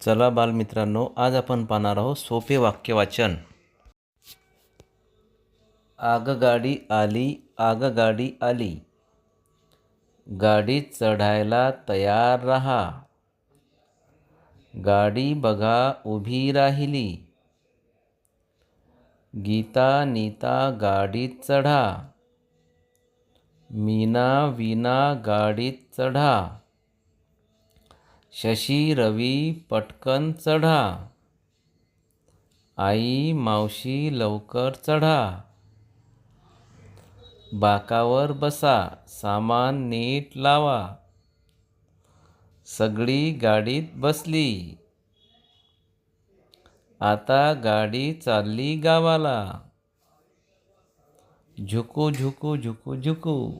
चला बालमित्रांनो आज आपण पाहणार आहोत सोपे वाक्यवाचन. आगगाडी आली आगगाडी आली. गाडीत चढायला तयार रहा. गाडी बघा उभी राहिली. गीता नीता गाडीत चढा. मीना विना गाडीत चढा. शशी रवी पटकन चढा. आई मावशी लवकर चढा. बाकावर बसा सामान नीट लावा. सगळी गाडीत बसली. आता गाडी चालली गावाला. झुकू झुकू झुकू झुकू.